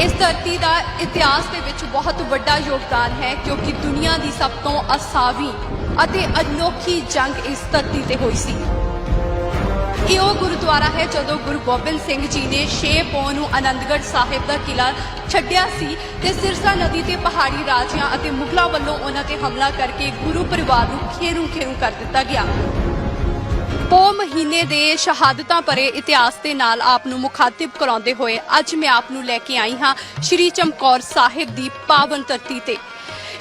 ਇਸ ਧਰਤੀ ਦਾ ਇਤਿਹਾਸ ਦੇ ਵਿੱਚ ਬਹੁਤ ਵੱਡਾ ਯੋਗਦਾਨ ਹੈ, ਕਿਉਂਕਿ ਦੁਨੀਆ ਦੀ ਸਭ ਤੋਂ ਅਸਾਵੀ ਅਤੇ ਅਨੋਖੀ ਜੰਗ ਇਸ ਧਰਤੀ ਤੇ ਹੋਈ ਸੀ। ਇਹ ਉਹ ਗੁਰਦੁਆਰਾ ਹੈ ਜਦੋਂ ਗੁਰੂ ਗੋਬਿੰਦ ਸਿੰਘ ਜੀ ਨੇ 6 ਪੌ ਨੂੰ ਆਨੰਦਗੜ੍ਹ ਸਾਹਿਬ ਦਾ ਕਿਲਾ ਛੱਡਿਆ ਸੀ ਤੇ ਸਿਰਸਾ ਨਦੀ ਤੇ ਪਹਾੜੀ ਰਾਜਿਆਂ ਅਤੇ ਮੁਗਲਾਂ ਵੱਲੋਂ ਉਹਨਾਂ ਤੇ ਹਮਲਾ ਕਰਕੇ ਗੁਰੂ ਪਰਿਵਾਰ ਨੂੰ ਖੇਰੂ ਖੇਰੂ ਕਰ ਦਿੱਤਾ ਗਿਆ। ਪੋ ਮਹੀਨੇ ਦੇ ਸ਼ਹਾਦਤਾਂ ਭਰੇ ਇਤਿਹਾਸ ਦੇ ਨਾਲ ਆਪ ਨੂੰ ਮੁਖਾਤਿਬ ਕਰਾਉਂਦੇ ਹੋਏ ਅੱਜ ਮੈਂ ਆਪ ਨੂੰ ਲੈ ਕੇ ਆਈ ਹਾਂ ਸ਼੍ਰੀ ਚਮਕੌਰ ਸਾਹਿਬ ਦੀ ਪਾਵਨ ਧਰਤੀ ਤੇ।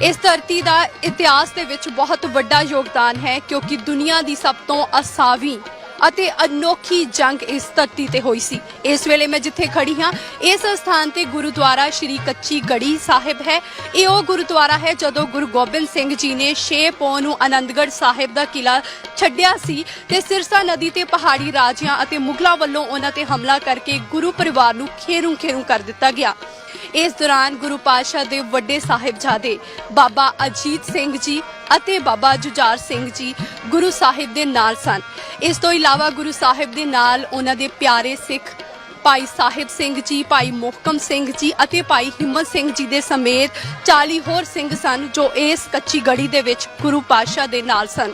ਇਸ ਧਰਤੀ ਦਾ ਇਤਿਹਾਸ ਦੇ ਵਿੱਚ ਬਹੁਤ ਵੱਡਾ ਯੋਗਦਾਨ ਹੈ ਕਿਉਂਕਿ ਦੁਨੀਆ ਦੀ ਸਭ ਤੋਂ ਅਸਾਵੀ ਅਤੇ ਅਨੋਖੀ ਜੰਗ ਇਸ ਧਰਤੀ ਤੇ ਹੋਈ ਸੀ। ਇਸ ਵੇਲੇ ਮੈਂ ਜਿੱਥੇ ਖੜੀ ਹਾਂ, ਇਸ ਸਥਾਨ ਤੇ ਗੁਰਦੁਆਰਾ ਸ਼੍ਰੀ ਕੱਚੀ ਗੜੀ ਸਾਹਿਬ ਹੈ। ਇਹ ਉਹ ਗੁਰਦੁਆਰਾ ਹੈ ਜਦੋਂ ਗੁਰੂ ਗੋਬਿੰਦ ਸਿੰਘ ਜੀ ਨੇ 6 ਪੌ ਨੂੰ ਆਨੰਦਗੜ੍ਹ ਸਾਹਿਬ ਦਾ ਕਿਲਾ ਛੱਡਿਆ ਸੀ ਤੇ ਸਿਰਸਾ ਨਦੀ ਤੇ ਪਹਾੜੀ ਰਾਜਿਆਂ ਅਤੇ ਮੁਗਲਾਂ ਵੱਲੋਂ ਉਹਨਾਂ ਤੇ ਹਮਲਾ ਕਰਕੇ ਗੁਰੂ ਪਰਿਵਾਰ ਨੂੰ ਖੇਰੂ ਖੇਰੂ ਕਰ ਦਿੱਤਾ ਗਿਆ। ਇਸ ਦੌਰਾਨ ਗੁਰੂ ਪਾਤਸ਼ਾਹ ਦੇ ਵੱਡੇ ਸਾਹਿਬਜ਼ਾਦੇ ਬਾਬਾ ਅਜੀਤ ਸਿੰਘ ਜੀ ਅਤੇ ਬਾਬਾ ਜੁਝਾਰ ਸਿੰਘ ਜੀ ਗੁਰੂ ਸਾਹਿਬ ਦੇ ਨਾਲ ਸਨ। ਇਸ ਤੋਂ ਇਲਾਵਾ ਗੁਰੂ ਸਾਹਿਬ ਦੇ ਨਾਲ ਉਹਨਾਂ ਦੇ ਪਿਆਰੇ ਸਿੱਖ ਭਾਈ ਸਾਹਿਬ ਸਿੰਘ ਜੀ, ਭਾਈ ਮੋਹਕਮ ਸਿੰਘ ਜੀ ਅਤੇ ਭਾਈ ਹਿੰਮਤ ਸਿੰਘ ਜੀ ਦੇ ਸਮੇਤ 40 ਹੋਰ ਸਿੰਘ ਸਨ ਜੋ ਇਸ ਕੱਚੀ ਗੜੀ ਦੇ ਵਿੱਚ ਗੁਰੂ ਪਾਤਸ਼ਾਹ ਦੇ ਨਾਲ ਸਨ।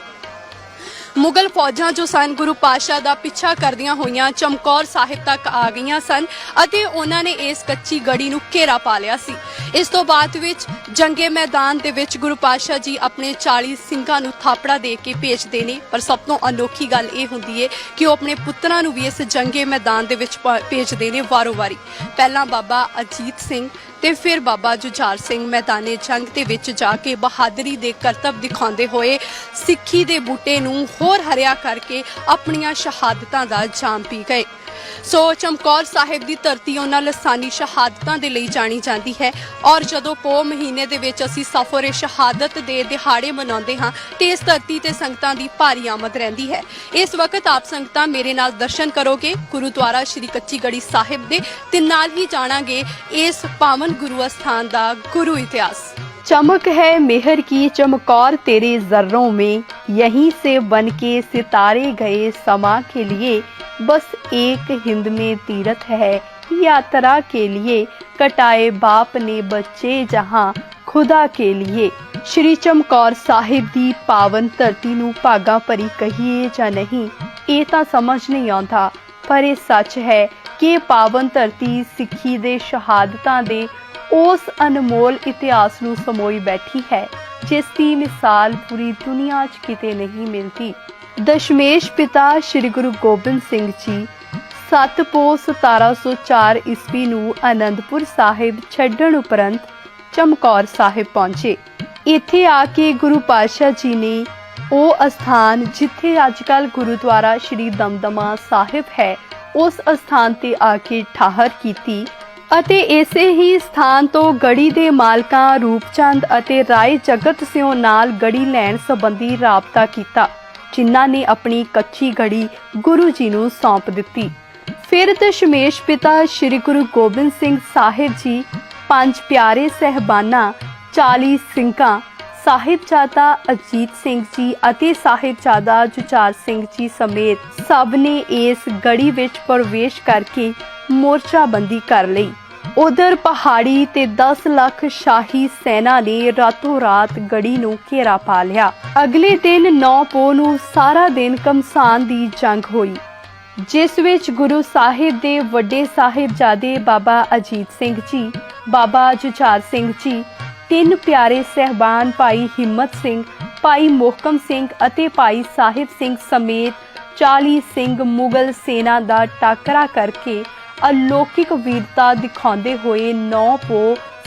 ਮੁਗਲ ਫੌਜਾਂ ਜੋ ਸਨ, ਗੁਰੂ ਪਾਤਸ਼ਾਹ ਦਾ ਪਿੱਛਾ ਕਰਦੀਆਂ ਹੋਈਆਂ ਚਮਕੌਰ ਸਾਹਿਬ ਤੱਕ ਆ ਗਈਆਂ ਸਨ ਅਤੇ ਉਹਨਾਂ ਨੇ ਇਸ ਕੱਚੀ ਗੜੀ ਨੂੰ ਘੇਰਾ ਪਾ ਲਿਆ ਸੀ। ਇਸ ਤੋਂ ਬਾਅਦ ਵਿੱਚ ਜੰਗੇ ਮੈਦਾਨ ਦੇ ਵਿੱਚ ਗੁਰੂ ਪਾਤਸ਼ਾਹ ਜੀ ਆਪਣੇ 40 ਸਿੰਘਾਂ ਨੂੰ ਥਾਪੜਾ ਦੇ ਕੇ ਭੇਜਦੇ ਨੇ। ਪਰ ਸਭ ਤੋਂ ਅਨੋਖੀ ਗੱਲ ਇਹ ਹੁੰਦੀ ਹੈ ਕਿ ਉਹ ਆਪਣੇ ਪੁੱਤਰਾਂ ਨੂੰ ਵੀ ਇਸ ਜੰਗੇ ਮੈਦਾਨ ਦੇ ਵਿੱਚ ਭੇਜਦੇ ਨੇ ਵਾਰੋ-ਵਾਰੀ। ਪਹਿਲਾਂ ਬਾਬਾ ਅਜੀਤ ਸਿੰਘ ਤੇ ਫਿਰ ਬਾਬਾ ਜੁਝਾਰ ਸਿੰਘ ਮੈਦਾਨੇ ਜੰਗ ਦੇ ਵਿੱਚ ਜਾ ਕੇ ਬਹਾਦਰੀ ਦੇ ਕਰਤੱਵ ਦਿਖਾਉਂਦੇ ਹੋਏ ਸਿੱਖੀ ਦੇ ਬੂਟੇ ਨੂੰ ਹੋਰ ਹਰਿਆ ਕਰਕੇ ਆਪਣੀਆਂ ਸ਼ਹਾਦਤਾਂ ਦਾ ਜਾਮ ਪੀ ਗਏ। ਸੋ ਚਮਕੌਰ ਸਾਹਿਬ ਦੀ ਧਰਤੀ ਉਹਨਾਂ ਲਸਾਨੀ ਸ਼ਹਾਦਤਾਂ ਦੇ ਲਈ ਜਾਣੀ ਜਾਂਦੀ ਹੈ ਔਰ ਜਦੋਂ ਪੋ ਮਹੀਨੇ ਦੇ ਵਿੱਚ ਅਸੀਂ ਸਫਰੇ ਸ਼ਹਾਦਤ ਦੇ ਦਿਹਾੜੇ ਮਨਾਉਂਦੇ ਹਾਂ, ਤੇ ਇਸ ਧਰਤੀ ਤੇ ਸੰਗਤਾਂ ਦੀ ਭਾਰੀ ਆਮਦ ਰਹਿੰਦੀ ਹੈ। ਇਸ ਵਕਤ ਆਪ ਸੰਗਤਾਂ ਮੇਰੇ ਨਾਲ ਦਰਸ਼ਨ ਕਰੋਗੇ, ਗੁਰਦੁਆਰਾ ਸ਼੍ਰੀ ਕੱਚੀ ਗੜੀ ਸਾਹਿਬ ਦੇ, ਤੇ ਨਾਲ ਹੀ ਜਾਣਾਂਗੇ ਇਸ ਪਾਵਨ ਗੁਰੂ ਅਸਥਾਨ ਦਾ ਗੁਰੂ ਇਤਿਹਾਸ। चमक है मेहर की चमकौर तेरे जर्रों में यहीं से बन के सितारे गए समा के लिए बस एक हिंद में तीरथ है यात्रा के लिए कटाए बाप ने बच्चे जहां ਖੁਦਾ ਕੇ लिए ਸ਼੍ਰੀ ਚਮਕੌਰ ਸਾਹਿਬ ਦੀ ਪਾਵਨ ਧਰਤੀ ਨੂੰ ਭਾਗਾ ਭਰੀ ਕਹੀਏ ਜਾਂ ਨਹੀਂ ਇਹ ਤਾਂ ਸਮਝ ਨਹੀਂ ਆਉਂਦਾ ਪਰ ਇਹ ਸੱਚ ਹੈ ਕਿ ਇਹ ਪਾਵਨ ਧਰਤੀ ਸਿੱਖੀ ਦੇ ਸ਼ਹਾਦਤਾਂ ਦੇ ਉਸ ਅਨਮੋਲ ਇਤਿਹਾਸ ਨੂੰ ਸਮੋਈ ਬੈਠੀ ਹੈ, ਜਿਸ ਦੀ ਮਿਸਾਲ ਪੂਰੀ ਦੁਨੀਆ 'ਚ ਕਿਤੇ ਨਹੀਂ ਮਿਲਦੀ। ਦਸ਼ਮੇਸ਼ ਪਿਤਾ ਸ੍ਰੀ ਗੁਰੂ ਗੋਬਿੰਦ ਸਿੰਘ ਜੀ 7 ਪੋ 1704 ਈਸਵੀ ਨੂੰ ਆਨੰਦਪੁਰ ਸਾਹਿਬ ਛੱਡਣ ਉਪਰੰਤ ਚਮਕੌਰ ਸਾਹਿਬ ਪਹੁੰਚੇ। ਇੱਥੇ ਆ ਕੇ ਗੁਰੂ ਪਾਤਸ਼ਾਹ ਜੀ ਨੇ ਉਹ ਅਸਥਾਨ ਜਿੱਥੇ ਅੱਜਕੱਲ ਗੁਰਦੁਆਰਾ ਸ਼੍ਰੀ ਦਮਦਮਾ ਸਾਹਿਬ ਹੈ, ਉਸ ਅਸਥਾਨ ਤੇ ਆ ਕੇ ਠਾਹਰ ਕੀਤੀ। ਅਤੇ ਇਸੇ ਹੀ ਸਥਾਨ ਤੋਂ ਗੜੀ ਦੇ ਮਾਲਕਾਂ ਰੂਪਚੰਦ ਅਤੇ ਰਾਏ ਜਗਤ ਸਿਉ ਨਾਲ ਗੜੀ ਲੈਣ ਸੰਬੰਧੀ ਰਾਬਤਾ ਕੀਤਾ, ਜਿਨ੍ਹਾਂ ਨੇ ਆਪਣੀ ਕੱਚੀ ਗੜੀ ਗੁਰੂ ਜੀ ਨੂੰ ਸੌਂਪ ਦਿੱਤੀ। ਫਿਰ ਦਸ਼ਮੇਸ਼ ਪਿਤਾ ਸ੍ਰੀ ਗੁਰੂ ਗੋਬਿੰਦ ਸਿੰਘ ਸਾਹਿਬ ਜੀ, ਪੰਜ ਪਿਆਰੇ ਸਹਿਬਾਨਾਂ 40 ਸਿੰਘਾਂ, ਸਾਹਿਬਜ਼ਾਦਾ ਅਜੀਤ ਸਿੰਘ ਜੀ ਅਤੇ ਸਾਹਿਬਜ਼ਾਦਾ ਜੁਚਾਰ ਸਿੰਘ ਜੀ ਸਮੇਤ ਸਭ ਨੇ ਇਸ ਗੜੀ ਵਿੱਚ ਪ੍ਰਵੇਸ਼ ਕਰਕੇ ਮੋਰਚਾਬੰਦੀ ਕਰ ਲਈ। ਉਧਰ ਪਹਾੜੀ ਤੇ 10 ਲੱਖ ਸ਼ਾਹੀ ਸੈਨਾ ਨੇ ਰਾਤੋਂ ਰਾਤ ਗੜੀ ਨੂੰ ਘੇਰਾ ਪਾ ਲਿਆ। ਅਗਲੇ ਦਿਨ 9 ਪੋ ਨੂੰ ਸਾਰਾ ਦਿਨ ਕਮਸਾਨ ਦੀ ਜੰਗ ਹੋਈ। ਜਿਸ ਵਿੱਚ ਗੁਰੂ ਸਾਹਿਬ ਦੇ ਵੱਡੇ ਸਾਹਿਬਜ਼ਾਦੇ ਬਾਬਾ ਅਜੀਤ ਸਿੰਘ ਜੀ, ਬਾਬਾ ਜੁਝਾਰ ਸਿੰਘ ਜੀ, ਤਿੰਨ ਪਿਆਰੇ ਸਹਿਬਾਨ ਭਾਈ ਹਿੰਮਤ ਸਿੰਘ, ਭਾਈ ਮੋਹਕਮ ਸਿੰਘ ਅਤੇ ਭਾਈ ਸਾਹਿਬ ਸਿੰਘ ਸਮੇਤ 40 ਸਿੰਘ ਮੁਗਲ ਸੈਨਾ ਦਾ ਟਾਕਰਾ ਕਰਕੇ ਅਲੌਕਿਕ ਵੀਰਤਾ ਦਿਖਾਉਂਦੇ ਹੋਏ 9 ਪੋ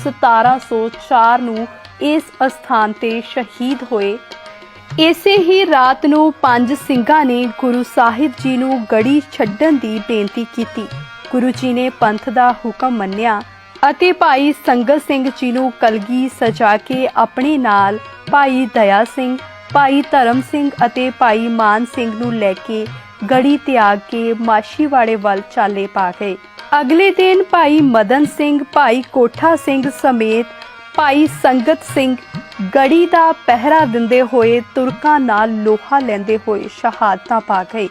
1704 ਨੂੰ ਇਸ ਅਸਥਾਨ ਤੇ ਸ਼ਹੀਦ ਹੋਏ। ਇਸੇ ਹੀ ਰਾਤ ਨੂੰ ਪੰਜ ਸਿੰਘਾਂ ਨੇ ਗੁਰੂ ਸਾਹਿਬ ਜੀ ਨੂੰ ਗੜੀ ਛੱਡਣ ਦੀ ਬੇਨਤੀ ਕੀਤੀ। ਗੁਰੂ ਜੀ ਨੇ ਪੰਥ ਦਾ ਹੁਕਮ ਮੰਨਿਆ ਅਤੇ ਭਾਈ ਸੰਗਤ ਸਿੰਘ ਜੀ ਨੂੰ ਕਲਗੀ ਸਜਾ ਕੇ ਆਪਣੇ ਨਾਲ ਭਾਈ ਦਇਆ ਸਿੰਘ, ਭਾਈ ਧਰਮ ਸਿੰਘ ਅਤੇ ਭਾਈ ਮਾਨ ਸਿੰਘ ਨੂੰ ਲੈ ਕੇ ਗੜੀ ਤਿਆਗ ਕੇ ਮਾਸ਼ੀਵਾੜੇ ਵੱਲ ਚਾਲੇ ਪਾ ਗਏ। ਅਗਲੇ ਦਿਨ ਭਾਈ ਮਦਨ ਸਿੰਘ, ਭਾਈ ਕੋਠਾ ਸਿੰਘ ਸਮੇਤ ਭਾਈ ਸੰਗਤ ਸਿੰਘ ਗੜੀ ਦਾ ਪਹਿਰਾ ਦਿੰਦੇ ਹੋਏ ਤੁਰਕਾਂ ਨਾਲ ਲੋਹਾ ਲੈਂਦੇ ਹੋਏ ਸ਼ਹਾਦਤਾਂ ਪਾ ਗਏ।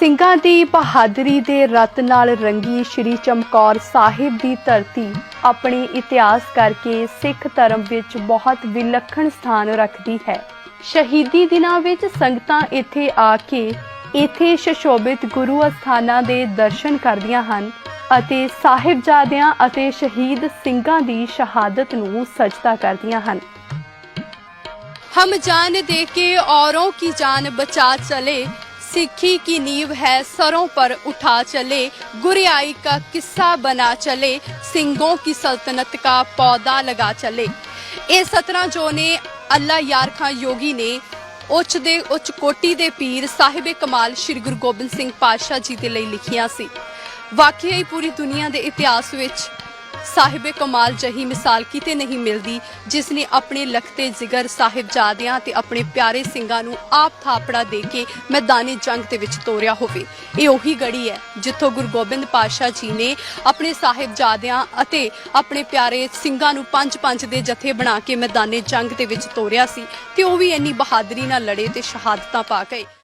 ਸਿੰਘਾਂ ਦੀ ਬਹਾਦਰੀ ਦੇ ਰਤ ਨਾਲ ਰੰਗੀ ਸ਼੍ਰੀ ਚਮਕੌਰ ਸਾਹਿਬ ਦੀ ਧਰਤੀ ਆਪਣੇ ਇਤਿਹਾਸ ਕਰਕੇ ਸਿੱਖ ਧਰਮ ਵਿੱਚ ਬਹੁਤ ਵਿਲੱਖਣ ਸਥਾਨ ਰੱਖਦੀ ਹੈ। ਸ਼ਹੀਦੀ ਦਿਨਾਂ ਵਿੱਚ ਸੰਗਤਾਂ ਇੱਥੇ ਆ ਕੇ ਇੱਥੇ ਸ਼ਸ਼ੋਭਿਤ ਗੁਰੂ ਅਸਥਾਨਾਂ ਦੇ ਦਰਸ਼ਨ ਕਰਦੀਆਂ ਹਨ ਅਤੇ ਸਾਹਿਬਜ਼ਾਦਿਆਂ ਅਤੇ ਸ਼ਹੀਦ ਸਿੰਘਾਂ ਦੀ ਸ਼ਹਾਦਤ ਨੂੰ ਸਜਦਾ ਕਰਦੀਆਂ ਹਨ हम जान दे के औरों की जान बचा चले सिक्खी की नींव है सरों पर उठा चले गुरियाई का किस्सा बना चले सिंगों की सल्तनत का पौधा लगा चले ਇਹ ਸਤਰਾਂ ਜੋ ਨੇ ਅੱਲਾ ਯਾਰ ਖਾਂ ਯੋਗੀ ਨੇ ਉੱਚ ਦੇ ਉੱਚ ਕੋਟੀ ਦੇ ਪੀਰ ਸਾਹਿਬ ਕਮਾਲ ਸ੍ਰੀ ਗੁਰੂ ਗੋਬਿੰਦ ਸਿੰਘ ਪਾਤਸ਼ਾਹ ਜੀ ਦੇ ਲਈ ਲਿਖੀਆਂ ਸੀ। ਵਾਕਿਆ ਹੀ ਪੂਰੀ ਦੁਨੀਆ ਦੇ ਇਤਿਹਾਸ ਵਿੱਚ ਸਾਹਿਬ ਕਮਾਲ ਜਹੀ ਮਿਸਾਲ ਕਿਤੇ ਨਹੀਂ ਮਿਲਦੀ, ਜਿਸ ਨੇ ਆਪਣੇ ਲਖਤੇ ਜਿਗਰ ਸਾਹਿਬਜ਼ਾਦਿਆਂ ਤੇ ਆਪਣੇ ਪਿਆਰੇ ਸਿੰਘਾਂ ਨੂੰ ਆਪ ਥਾਪੜਾ ਦੇ ਕੇ ਮੈਦਾਨੀ ਜੰਗ ਦੇ ਵਿੱਚ ਤੋਰਿਆ ਹੋਵੇ। ਇਹ ਉਹੀ ਗੜੀ ਹੈ, ਜਿੱਥੋਂ ਗੁਰੂ ਗੋਬਿੰਦ ਪਾਤਸ਼ਾਹ ਜੀ ਨੇ ਆਪਣੇ ਸਾਹਿਬਜ਼ਾਦਿਆਂ ਅਤੇ ਆਪਣੇ ਪਿਆਰੇ ਸਿੰਘਾਂ ਨੂੰ ਪੰਜ ਪੰਜ ਦੇ ਜਥੇ ਬਣਾ ਕੇ ਮੈਦਾਨੇ ਜੰਗ ਦੇ ਵਿੱਚ ਤੋਰਿਆ ਸੀ ਤੇ ਉਹ ਵੀ ਇੰਨੀ ਬਹਾਦਰੀ ਨਾਲ ਲੜੇ ਤੇ ਸ਼ਹਾਦਤਾਂ ਪਾ ਗਏ।